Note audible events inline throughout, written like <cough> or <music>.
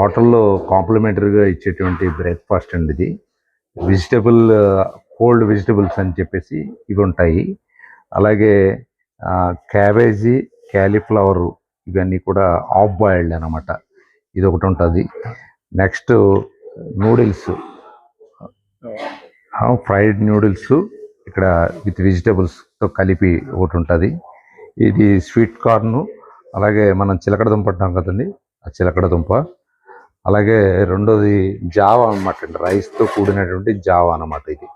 హోటల్లో కాంప్లిమెంటరీగా ఇచ్చేటువంటి బ్రేక్ఫాస్ట్ అండి ఇది. వెజిటబుల్ కోల్డ్ వెజిటబుల్స్ అని చెప్పేసి ఇవి ఉంటాయి. అలాగే క్యాబేజీ క్యాలీఫ్లవర్ ఇవన్నీ కూడా ఆఫ్ బాయిల్డ్ అనమాట ఇది ఒకటి ఉంటుంది. Next noodles. ఫ్రైడ్ నూడిల్స్ ఇక్కడ విత్ వెజిటబుల్స్తో కలిపి ఒకటి ఉంటుంది. ఇది స్వీట్ కార్ను. అలాగే మనం చిలకడ దుంప అంటాం కదండి ఆ చిలకడ దుంప. అలాగే రెండోది జావా అనమాట అండి. రైస్తో కూడినటువంటి జావా అన్నమాట ఇది.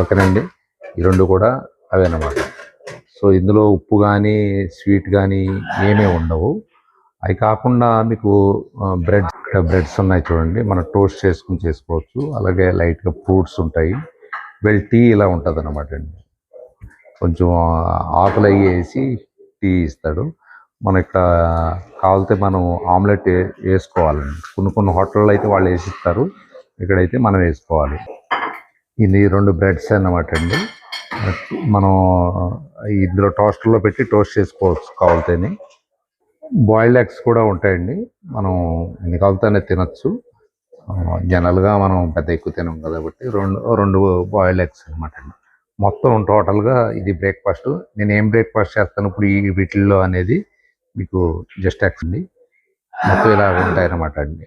ఓకేనండి? ఈ రెండు కూడా అవే అన్నమాట. సో ఇందులో ఉప్పు కానీ స్వీట్ కానీ ఏమీ ఉండవు. అవి కాకుండా మీకు బ్రెడ్ బ్రెడ్స్ ఉన్నాయి చూడండి. మనం టోస్ట్ చేసుకుని చేసుకోవచ్చు. అలాగే లైట్గా ఫ్రూట్స్ ఉంటాయి. వెల్ టీ ఇలా ఉంటుంది అనమాట అండి. కొంచెం ఆకులు వేసి టీ ఇస్తాడు. మనం ఇక్కడ కావాలితే మనం ఆమ్లెట్ వేసుకోవాలండి. కొన్ని కొన్ని హోటల్లో అయితే వాళ్ళు వేసిస్తారు. ఇక్కడైతే మనం వేసుకోవాలి. ఇది రెండు బ్రెడ్స్ అన్నమాట అండి. మనం ఇందులో టోస్టర్లో పెట్టి టోస్ట్ చేసుకోవచ్చు కావాలితేనే. బాయిల్డ్ ఎగ్స్ కూడా ఉంటాయండి. మనం ఎన్ని కావాలితేనే తినచ్చు. జనరల్గా మనం పెద్ద ఎక్కువ తినం కాబట్టి రెండు రెండు బాయిల్డ్ ఎగ్స్ అనమాట అండి. మొత్తం టోటల్గా ఇది బ్రేక్ఫాస్ట్. నేను ఏం బ్రేక్ఫాస్ట్ చేస్తాను ఇప్పుడు ఈ వీటిల్లో అనేది మీకు జస్ట్ యాక్స్ అండి మొత్తం ఇలా ఉంటాయి అన్నమాట అండి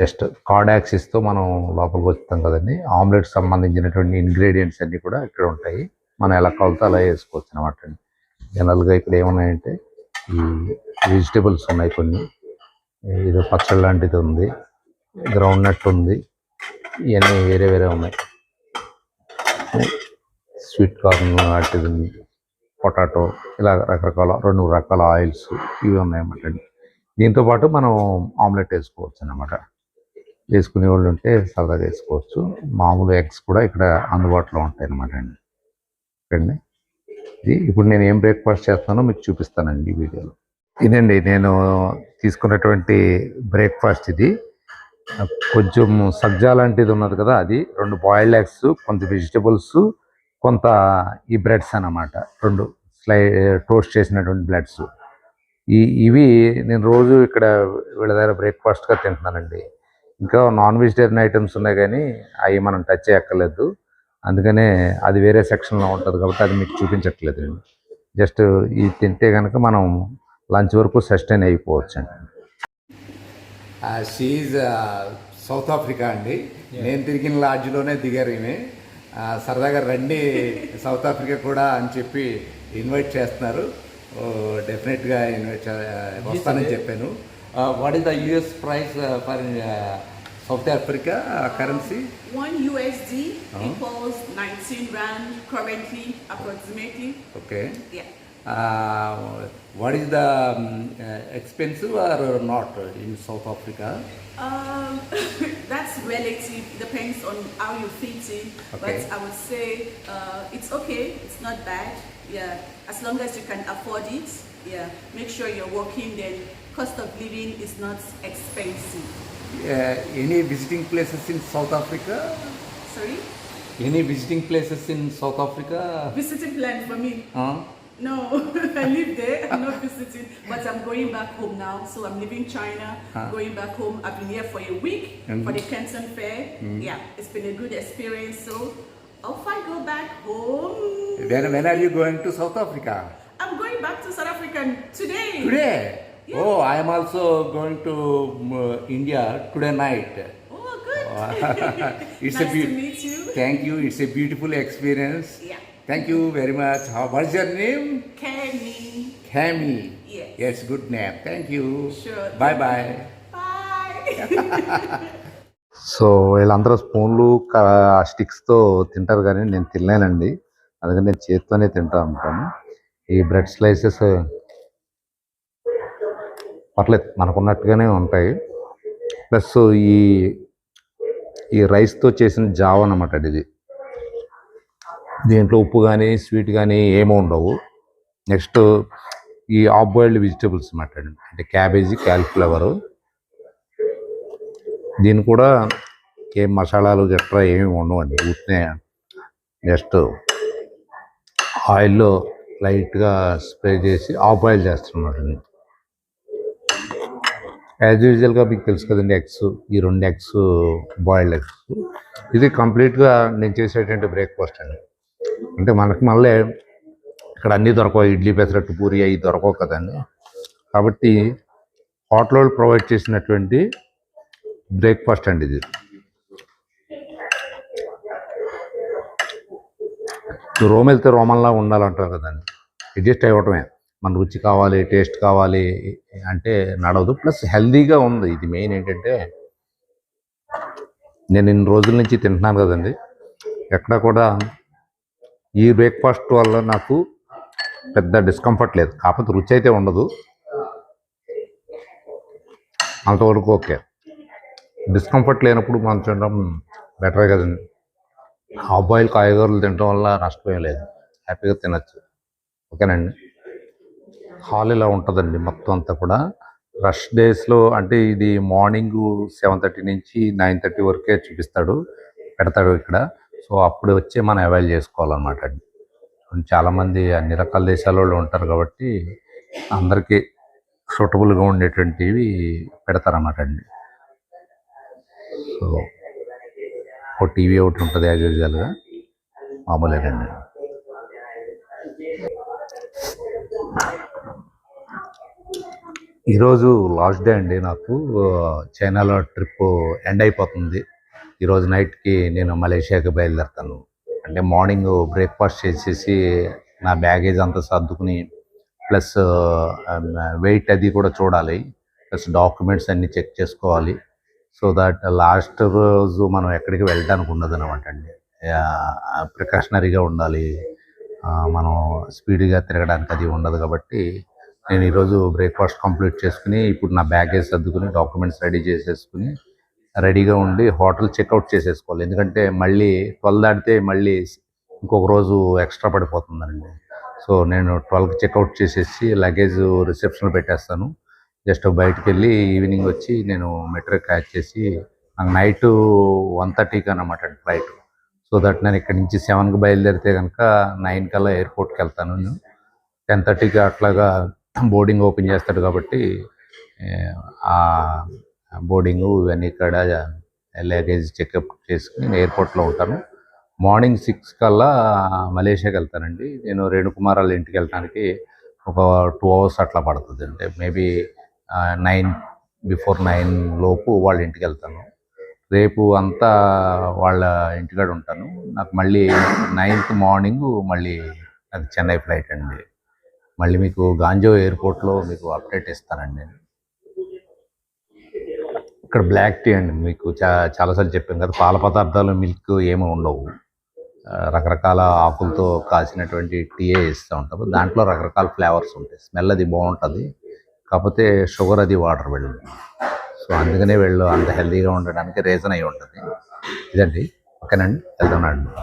జస్ట్ కార్డ్ యాక్సిస్తో మనం లోపలికి వస్తాం కదండి. ఆమ్లెట్ సంబంధించినటువంటి ఇంగ్రీడియంట్స్ అన్నీ కూడా ఇక్కడ ఉంటాయి. మనం ఎలా కావాలితే అలా వేసుకోవచ్చు అనమాట అండి. జనరల్గా ఇక్కడ ఏమున్నాయంటే ఈ వెజిటబుల్స్ ఉన్నాయి కొన్ని. ఇది పచ్చడి లాంటిది ఉంది. గ్రౌండ్ నట్ ఉంది. ఇవన్నీ వేరే వేరే ఉన్నాయి. స్వీట్ కార్న్ లాంటిది ఉంది. పొటాటో ఇలా రకరకాల రెండు రకాల ఆయిల్స్ ఇవి ఉన్నాయన్నమాట అండి. దీంతో పాటు మనం ఆమ్లెట్ వేసుకోవచ్చు అన్నమాట వేసుకునే వాళ్ళు ఉంటే సరదాగా వేసుకోవచ్చు. మామూలు ఎగ్స్ కూడా ఇక్కడ అందుబాటులో ఉంటాయి అన్నమాట అండి. ఓకేండి ఇది ఇప్పుడు నేను ఏం బ్రేక్ఫాస్ట్ చేస్తానో మీకు చూపిస్తానండి ఈ వీడియోలో. ఇదండి నేను తీసుకున్నటువంటి బ్రేక్ఫాస్ట్ ఇది. కొంచెం సబ్జా లాంటిది ఉన్నది కదా అది. రెండు బాయిల్డ్ ఎగ్స్ కొంత వెజిటబుల్స్ కొంత ఈ బ్రెడ్స్ అన్నమాట. రెండు స్లై టోస్ట్ చేసినటువంటి బ్రెడ్స్ ఈ ఇవి నేను రోజు ఇక్కడ వీళ్ళ దగ్గర బ్రేక్ఫాస్ట్గా తింటున్నానండి. ఇంకా నాన్ వెజిటేరియన్ ఐటమ్స్ ఉన్నాయి కానీ అవి మనం టచ్ చేయక్కర్లేదు. అందుకనే అది వేరే సెక్షన్లో ఉంటుంది కాబట్టి అది మీకు చూపించట్లేదు జస్ట్ ఇది తింటే కనుక మనం లంచ్ వరకు సస్టైన్ అయిపోవచ్చు అండి సౌత్ ఆఫ్రికా అండి. నేను తిరిగిన లాడ్జ్లోనే దిగారు ఈమె. సరదాగా రండి సౌత్ ఆఫ్రికా కూడా అని చెప్పి ఇన్వైట్ చేస్తున్నారు. డెఫినెట్గా ఇన్వైట్ వస్తానని చెప్పాను. What is the US price for South Africa currency One USD equals 19 rand currently, approximately. Okay Yeah. What is the expensive or not in South Africa Um, <laughs> that's relative, depends on how you fit in. Okay. But I would say uh, it's okay, it's not bad. Yeah, as long as you can afford it. Yeah, make sure you're working. Then cost of living is not expensive. Yeah, any visiting places in South Africa? Sorry. Any visiting places in South Africa? Visiting plan for me. Huh? No, <laughs> I live there. I'm not visiting, but I'm going back home now. So I'm leaving China, ah. going back home. I've been here for a week and for the Canton Fair. Mm. Yeah, it's been a good experience. So off I go back home. Then when are you going to South Africa? I'm going back to South Africa today. Today? Yeah. Oh, I am also going to uh, India today night. Oh, good. Oh. <laughs> it's <laughs> nice a to meet you. Thank you. It's a beautiful experience. Yeah. Thank you very much what is your name Kenny. హ్యామీ Yes. Yes good name thank you Sure. Bye bye Bye. <laughs> So వీళ్ళందరూ స్పూన్లు స్టిక్స్తో తింటారు కానీ నేను తినలేనండి. అందుకని నేను చేత్తోనే తింటా ఉంటాను. ఈ బ్రెడ్ స్లైసెస్ పర్లేదు మనకున్నట్టుగానే ఉంటాయి. ప్లస్ ఈ ఈ రైస్తో చేసిన జావ అన్నమాట అండి ఇది. దీంట్లో ఉప్పు కానీ స్వీట్ కానీ ఏమో ఉండవు. నెక్స్ట్ ఈ ఆఫ్ బాయిల్డ్ వెజిటేబుల్స్ అన్నమాట అండి అంటే క్యాబేజీ క్యాలిఫ్లవరు దీన్ని కూడా ఏం మసాలాలు గట్రా ఏమి ఉండవండి. ఊరినే జస్ట్ ఆయిల్లో లైట్గా స్ప్రే చేసి ఆఫ్ బాయిల్ చేస్తున్నమాట యాజ్ యూజువల్గా మీకు తెలుసు కదండి ఎగ్స్ ఈ రెండు ఎగ్స్ బాయిల్డ్ ఎగ్స్. ఇది కంప్లీట్గా నేను చేసేటువంటి బ్రేక్ఫాస్ట్ అండి. అంటే మనకి మళ్ళీ ఇక్కడ అన్నీ దొరకవు ఇడ్లీ పెసరట్టు పూరి అవి దొరకవు కదండి. కాబట్టి హోటల్ వాళ్ళు ప్రొవైడ్ చేసినటువంటి బ్రేక్ఫాస్ట్ అండి ఇది. రోమ్ వెళ్తే రోమన్లా ఉండాలంటారు కదండి. అడ్జస్ట్ అవ్వటమే. మన రుచి కావాలి టేస్ట్ కావాలి అంటే నడవదు. ప్లస్ హెల్దీగా ఉంది. ఇది మెయిన్ ఏంటంటే నేను ఇన్ని రోజుల నుంచి తింటున్నాను కదండి. ఎక్కడ కూడా ఈ బ్రేక్ఫాస్ట్ వల్ల నాకు పెద్ద డిస్కంఫర్ట్ లేదు. కాకపోతే రుచి అయితే ఉండదు. అంతవరకు ఓకే. డిస్కంఫర్ట్ లేనప్పుడు మనం తినడం బెటర్ కదండి హాఫ్ బాయిల్ కాయగూరలు తినడం వల్ల నష్టమే లేదు. హ్యాపీగా తినచ్చు. ఓకేనండి? హాల్ ఇలా ఉంటుందండి మొత్తం అంతా కూడా. రష్ డేస్లో అంటే ఇది మార్నింగ్ సెవెన్ థర్టీ నుంచి నైన్ థర్టీ వరకే చూపిస్తాడు. పెడతాడు ఇక్కడ. సో అప్పుడు వచ్చి మనం అవైల్ చేసుకోవాలన్నమాట అండి చాలామంది అన్ని రకాల దేశాల వాళ్ళు ఉంటారు కాబట్టి అందరికీ సూటబుల్గా ఉండేటువంటివి పెడతారన్నమాట అండి సో ఒక టీవీ ఒకటి ఉంటుంది యాజ్ యూజువల్గా మామూలేనండి ఈరోజు లాస్ట్ డే అండి నాకు. చైనాలో ట్రిప్ ఎండ్ అయిపోతుంది. ఈరోజు నైట్కి నేను మలేషియాకి బయలుదేరుతాను. అంటే మార్నింగ్ బ్రేక్ఫాస్ట్ చేసేసి నా బ్యాగేజ్ అంతా సర్దుకుని ప్లస్ వెయిట్ అది కూడా చూడాలి. ప్లస్ డాక్యుమెంట్స్ అన్నీ చెక్ చేసుకోవాలి. సో దట్ లాస్ట్ రోజు మనం ఎక్కడికి వెళ్ళడానికి ఉండదు అనమాట అండి ప్రికాషనరీగా ఉండాలి. మనం స్పీడ్గా తిరగడానికి అది ఉండదు కాబట్టి నేను ఈరోజు బ్రేక్ఫాస్ట్ కంప్లీట్ చేసుకుని ఇప్పుడు నా బ్యాగేజ్ సర్దుకుని డాక్యుమెంట్స్ రెడీ చేసేసుకుని రెడీగా ఉండి హోటల్ చెక్అవుట్ చేసేసుకోవాలి. ఎందుకంటే మళ్ళీ ట్వెల్వ్ దాటితే మళ్ళీ ఇంకొక రోజు ఎక్స్ట్రా పడిపోతుందండి. సో నేను ట్వెల్వ్కి చెక్అవుట్ చేసేసి లగేజ్ రిసెప్షన్లో పెట్టేస్తాను. జస్ట్ బయటకు వెళ్ళి ఈవినింగ్ వచ్చి నేను మెట్రో క్యాచ్ చేసి నాకు నైట్ వన్ థర్టీకి అనమాట ఫ్లైట్. సో దట్ నేను ఇక్కడ నుంచి సెవెన్కి బయలుదేరితే కనుక నైన్ కల్లా ఎయిర్పోర్ట్కి వెళ్తాను నేను. టెన్ థర్టీకి అట్లాగా బోర్డింగ్ ఓపెన్ చేస్తాడు కాబట్టి బోర్డింగ్ ఇవన్నీ ఇక్కడ లగేజ్ చెకప్ చేసుకుని నేను ఎయిర్పోర్ట్లో ఉంటాను మార్నింగ్ సిక్స్ కల్లా మలేషియాకి వెళ్తానండి. నేను రేణుకుమార్ వాళ్ళ ఇంటికి వెళ్ళడానికి ఒక టూ అవర్స్ అట్లా పడుతుంది. అంటే మేబీ నైన్ బిఫోర్ నైన్ లోపు వాళ్ళ ఇంటికి వెళ్తాను. రేపు అంతా వాళ్ళ ఇంటికాడ ఉంటాను. నాకు మళ్ళీ నైన్త్ మార్నింగ్ మళ్ళీ అది చెన్నై ఫ్లైట్ అండి. మళ్ళీ మీకు గాంజో ఎయిర్పోర్ట్లో మీకు అప్డేట్ ఇస్తానండి నేను. ఇక్కడ బ్లాక్ టీ అండి. మీకు చా చాలాసార్లు చెప్పాను కదా పాల పదార్థాలు మిల్క్ ఏమీ ఉండవు. రకరకాల ఆకులతో కాసినటువంటి టీయే ఇస్తూ ఉంటాము. దాంట్లో రకరకాల ఫ్లేవర్స్ ఉంటాయి. స్మెల్ అది బాగుంటుంది. కాకపోతే షుగర్ అది వాటర్ వెళ్ళదు. సో అందుకనే వెళ్ళు అంత హెల్తీగా ఉండడానికి రీజన్ అయి ఉంటుంది. ఇదండి. ఓకేనండి. వెళ్తున్నాడు